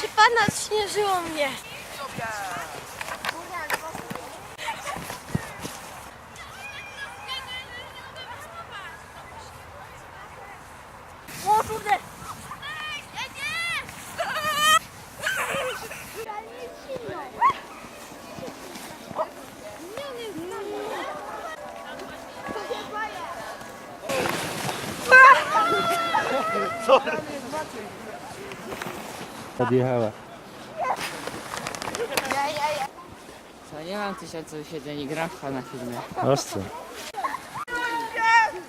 Czy pana śnieżyło mnie? Odjechała. Co, nie mam tysiąca siedzeń, gram w pana filmie. Ostro.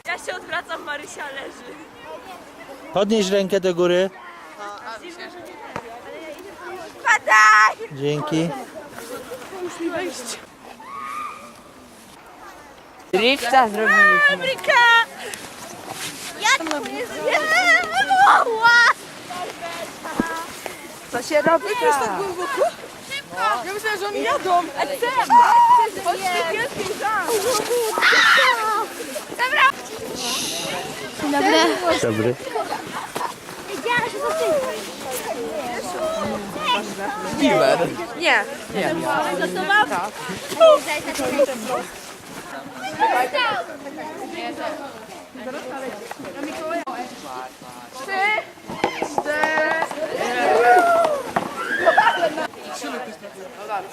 Ja się odwracam, Marysia leży. Podnieś rękę do góry. Padaj! Dzięki. Drifta zrobiliśmy. Fabryka! Jak to jest? Ła! Co się robi? Już tak głęboko? Ja myślałem, że oni jadą. A chcę! Chodź ty wielkiej! Dobra! Dzień dobry. Dobry. Wiedziałam, że to ty. Nie. Gotował?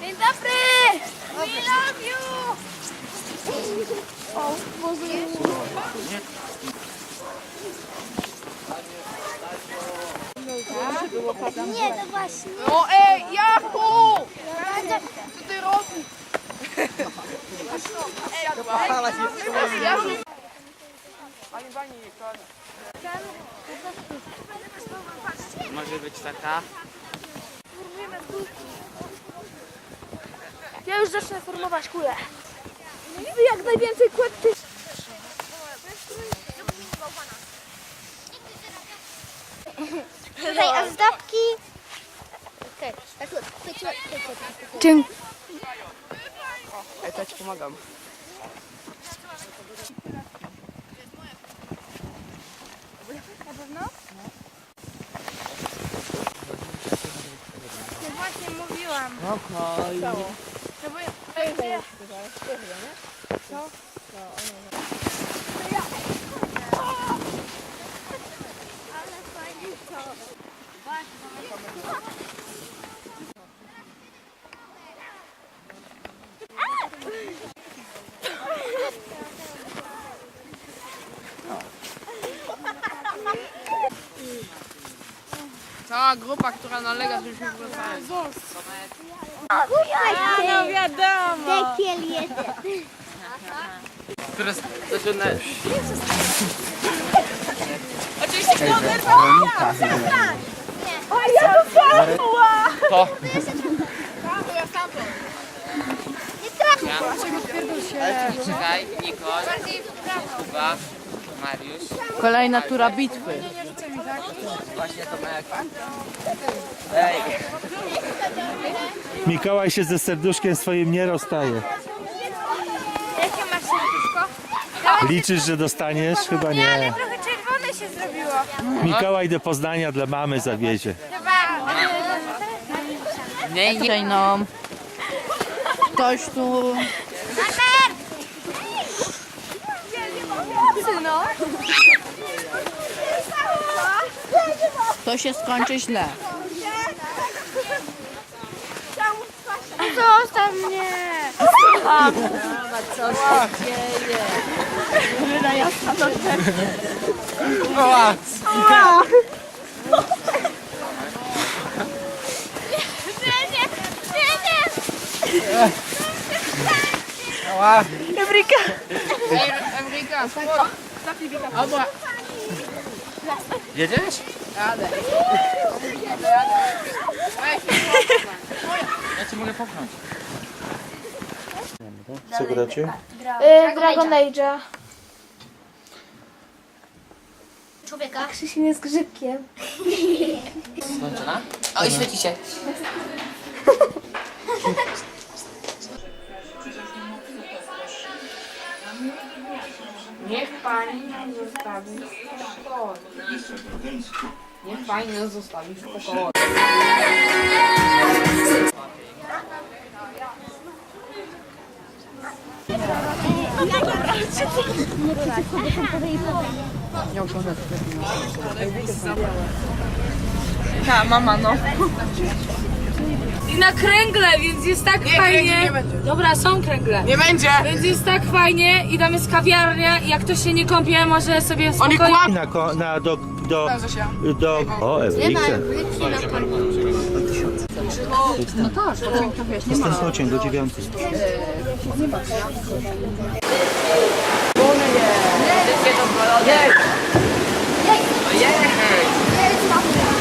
Dzień dobry! We love you! O, Boże. Nie, to właśnie. O ej, Jachu! Co ty robisz? Może być taka. Ja już zacznę formować kulę. Wy jak najwięcej kładźcie. Tutaj ozdobki. Okej, tak Dziękuję. Ja to ci pomagam. Mówiłam. Okej. Stało. No bo ja... To jest nie? Co? No, ono, no. To Cała grupa, która nalega, żebyśmy wracali. No wiadomo. Dekiel jeden. Teraz zaczyna... Oczywiście Koner, O, ja to To. Nie trafię. Ja. Czekaj, Nikol, Kuba, Mariusz. Kolejna tura bitwy. Właśnie to jak... Ej, Mikołaj się ze serduszkiem swoim nie rozstaje. Jakie masz serduszko? Liczysz, że dostaniesz? Chyba nie. Trochę czerwone się zrobiło. Mikołaj do Poznania dla mamy zawiezie. Chyba. nie, nie. Tutaj no. Ktoś tu No. To się skończy źle. Zostaw mnie. Nie, nie, nie, nie. Ewrika. Emrika, Albo... Jedziesz? Jadę. Ja cię mogę popchnąć. Co gracie? Y, Dragon Age'a. Człowieka. Krzysiu jest grzybkiem. Skończona? O, i świeci się. Niech pani zostawi spokój. Niech pani nas zostawi spokój. Ta, mama, no. I na kręgle, więc jest tak fajnie. Dobra, są kręgle. Nie będzie. Więc jest tak fajnie i tam jest kawiarnia i jak ktoś się nie kąpie, może sobie spokojnie... Na, ko- na do, do, do... O, Ewrika. Jestem pociąg do dziewiątej.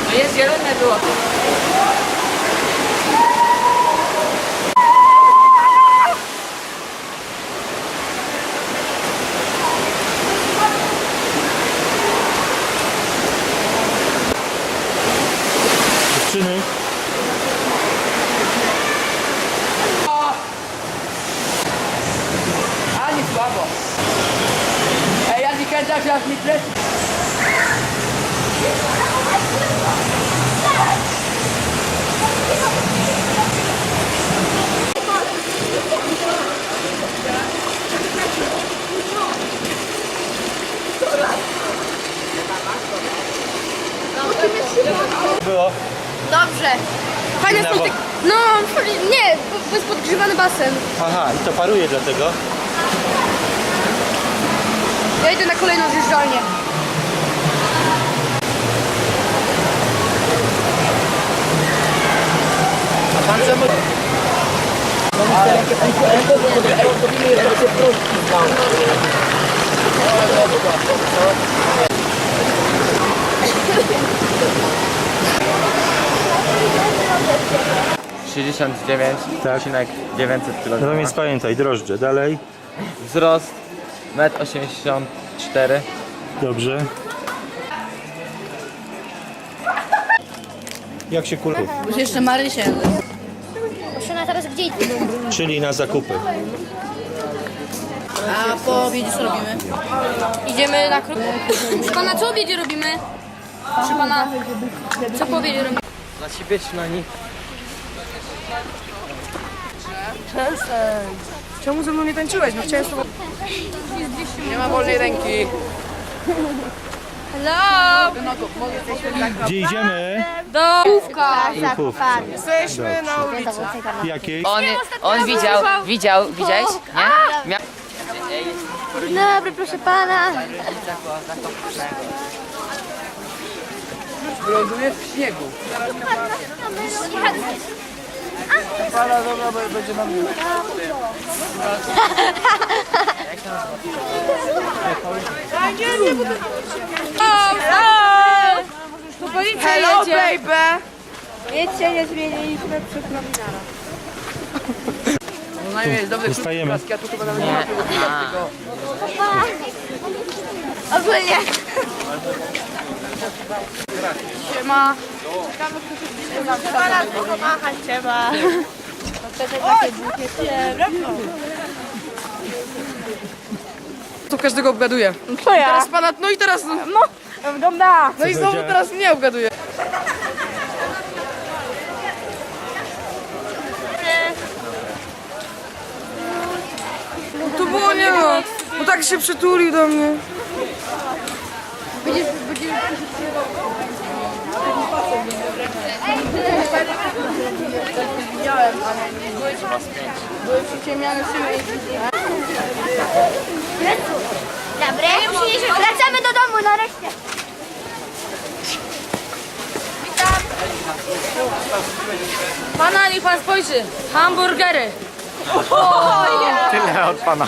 No jest. Zielone było. Dziewczyny, Ani słabo. Ej, ja nie kręcę, jak mi kręci. było? Dobrze. Fajne Na są wo- te... No, nie, bo basen. Aha, i to paruje dlatego. Ja idę na kolejną zjeżdżalnię. Tak. 900 kg. Natomiast pamiętaj, drożdże. Dalej. Wzrost 1,84 m. Dobrze. Jak się kul... Już jeszcze Marysia. Proszę na teraz gdzie idę? Czyli na zakupy. A po obiedzie co robimy? Idziemy na kruk. Proszę pana, co obiedzie robimy? Proszę pana, co po obiedzie robimy? Dla ciebie śloni. Czemu ze mną nie tańczyłeś? No chciałem z tobą... Nie ma wolnej ręki. Hello! Gdzie idziemy? Do Główka. Ruchów. Jesteśmy na ulicy. Jakiej? On, on widział, widział, widziałeś? Nie? Mia... Dzień dobry, proszę pana. Ląduje w śniegu. To policja Hello, jedzie. baby. Nic się nie zmieniliśmy przy prominarach. No najmniej jest dobry Zostajemy. ja tu chyba nawet nie ma tego tylko... Ogólnie. To każdego obgaduje. Co ja? Teraz pana, no i teraz... No, Dobra. no i znowu teraz mnie obgaduje. To było nie no. Bo tak się przytulił do mnie. Dobry. Wracamy do domu nareszcie. Pana, niech pan spojrzy. Hamburgery. od pana.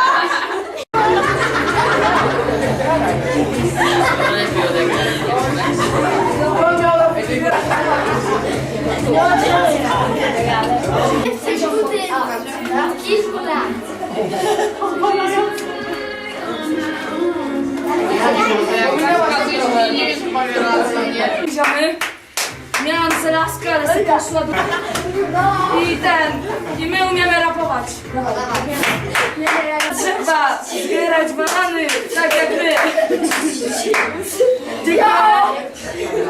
poszła do... I ten... I my umiemy rapować. Trzeba zbierać banany, tak jak my. Dziękuję.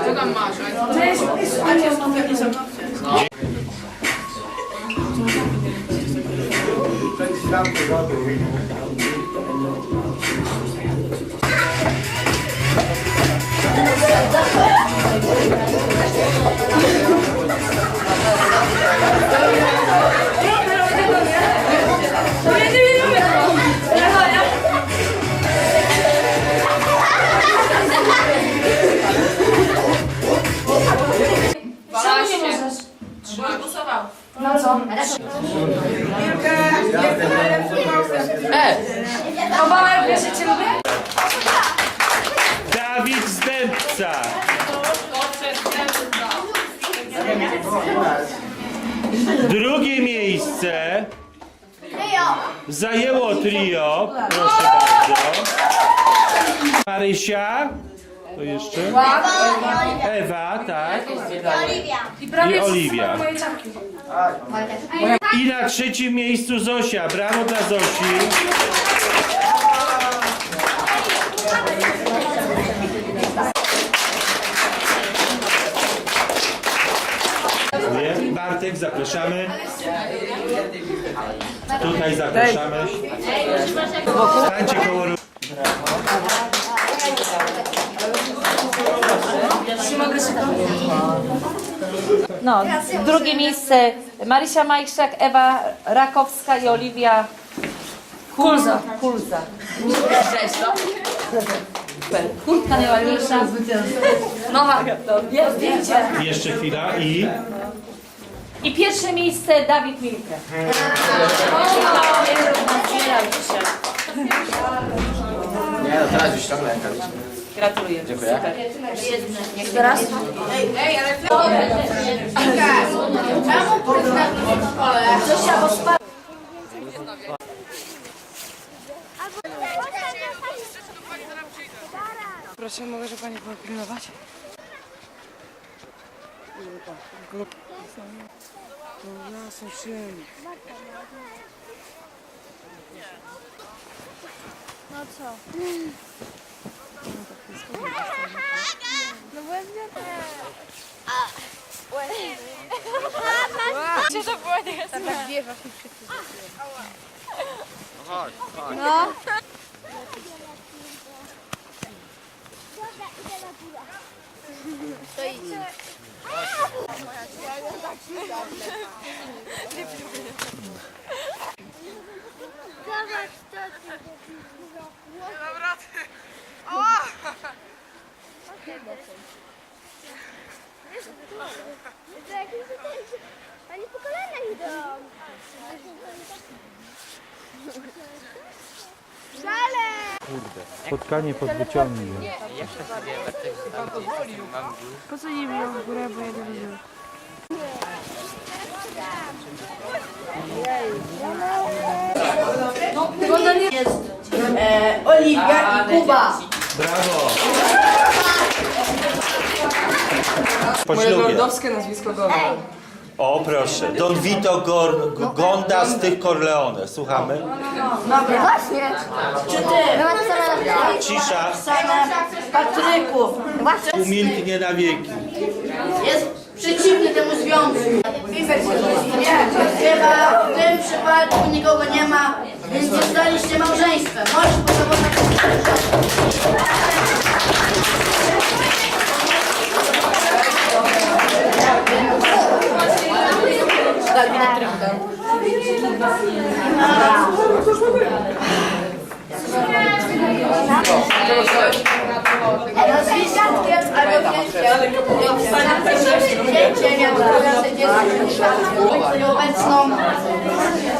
Co tam masz? Cześć. No Drugie miejsce zajęło trio. Proszę bardzo. Marysia. To jeszcze? Ewa, tak. I I Oliwia. moje czapki. I na trzecim miejscu Zosia. Brawo dla Zosi. Nie? Bartek, zapraszamy. Tutaj zapraszamy. Stańcie koło No, drugie miejsce Marysia Majszak, Ewa Rakowska i Oliwia Kulza. Kulza. Kurtka najładniejsza. Nowa. Jeszcze chwila i... I pierwsze miejsce Dawid Milke. Nie, no teraz już tam. Gratuluję. Dziękuję. Super. Teraz? Proszę, mogę, że pani pilnować? No, są przyjemni. Oni po kolanach idą. Szale! Spotkanie pod wyciągiem. Po co nie biją w górę, bo ja nie widzę. Oliwia i Kuba. Brawo! Po Moje ślubie. lordowskie nazwisko Gordon. O proszę, Don Vito Gor Gonda z tych Corleone. Słuchamy? Cisza Patryku, umilknie na wieki. jest przeciwny temu związku. Chyba w tym przypadku nikogo nie ma, więc nie staliście małżeństwem. Możesz pocałować. Zdjęcie miał teraz dziecko i obecną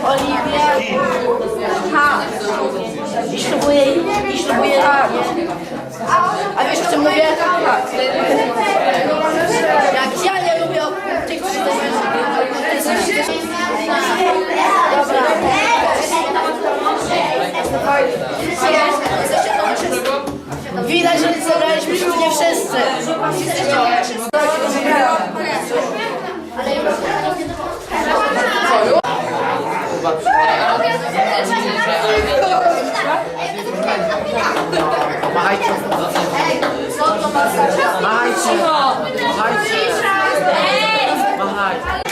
Oliwię. Ha. I ślubuję, i ślubuję. A wiesz co mówię? Jak ja nie lubię tych Dobra. Widać, że zebraliśmy się tu nie wszyscy. Machajcie. Machajcie. Machajcie. Machajcie.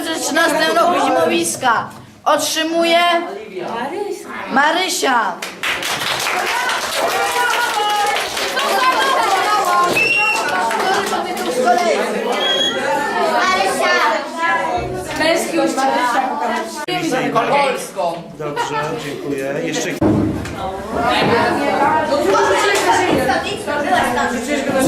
2013 roku zimowiska otrzymuje Marysia. Polską. Dobrze, dziękuję. Jeszcze... Przecież go do.